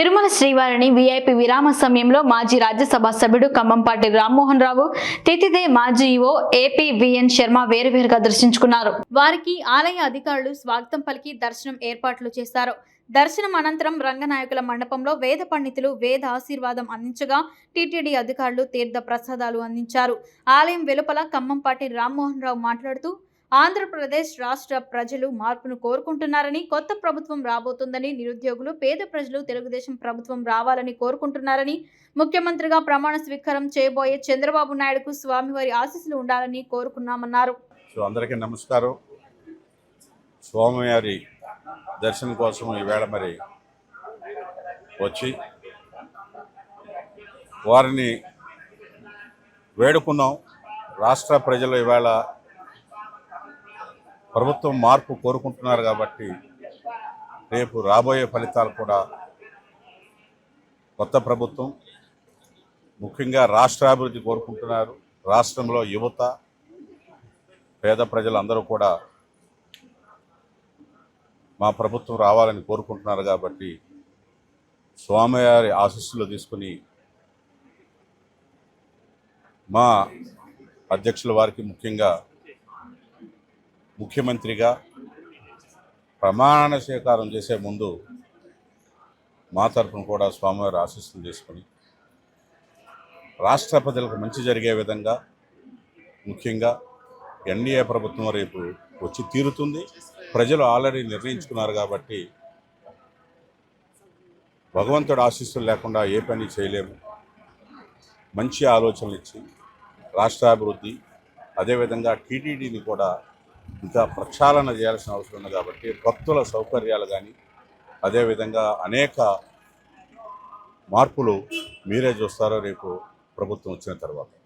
తిరుమల శ్రీవారిని వీఐపీ విరామ సమయంలో మాజీ రాజ్యసభ సభ్యుడు ఖమ్మంపాటి రామ్మోహన్ రావు తితిదే మాజీ ఈవో ఏపీ విఎన్ శర్మ వేరువేరుగా దర్శించుకున్నారు. వారికి ఆలయ అధికారులు స్వాగతం పలికి దర్శనం ఏర్పాట్లు చేశారు. దర్శనం అనంతరం రంగనాయకుల మండపంలో వేద పండితులు వేద ఆశీర్వాదం అందించగా టీటీడీ అధికారులు తీర్థ ప్రసాదాలు అందించారు. ఆలయం వెలుపల ఖమ్మంపాటి రామ్మోహన్ రావు మాట్లాడుతూ ఆంధ్రప్రదేశ్ రాష్ట్ర ప్రజలు మార్పును కోరుకుంటున్నారని కొత్త ప్రభుత్వం రాబోతుందని నిరుద్యోగులు పేద ప్రజలు తెలుగుదేశం ప్రభుత్వం రావాలని కోరుకుంటున్నారని ముఖ్యమంత్రిగా ప్రమాణ స్వీకారం చేయబోయే చంద్రబాబు నాయుడుకు స్వామివారి ఆశీస్సులు ఉండాలని కోరుకున్నామన్నారు. సో అందరికీ నమస్కారం. స్వామివారి దర్శనం కోసం ఈవేళ మరి వచ్చి వారిని వేడుకున్నాం. రాష్ట్ర ప్రజలు ఈవేళ ప్రభుత్వం మార్పు కోరుకుంటున్నారు కాబట్టి రేపు రాబోయే ఫలితాలు కూడా కొత్త ప్రభుత్వం ముఖ్యంగా రాష్ట్రాభివృద్ధి కోరుకుంటున్నారు. రాష్ట్రంలో యువత పేద ప్రజలందరూ కూడా మా ప్రభుత్వం రావాలని కోరుకుంటున్నారు కాబట్టి స్వామివారి ఆశీస్సులు తీసుకుని మా అధ్యక్షుల వారికి ముఖ్యంగా ముఖ్యమంత్రిగా ప్రమాణ స్వీకారం చేసే ముందు మా తరఫున కూడా స్వామివారి ఆశీస్సులు తీసుకుని రాష్ట్ర ప్రజలకు మంచి జరిగే విధంగా ముఖ్యంగా ఎన్డీఏ ప్రభుత్వం రేపు వచ్చి తీరుతుంది. ప్రజలు ఆల్రెడీ నిర్ణయించుకున్నారు కాబట్టి భగవంతుడు ఆశీస్సులు లేకుండా ఏ పని చేయలేము. మంచి ఆలోచనలు ఇచ్చి రాష్ట్రాభివృద్ధి అదేవిధంగా టీటీడీని కూడా ఇంకా ప్రక్షాళన చేయాల్సిన అవసరం ఉంది కాబట్టి భక్తుల సౌకర్యాలు కానీ అదేవిధంగా అనేక మార్పులు మీరే చూస్తారో రేపు ప్రభుత్వం వచ్చిన తర్వాత.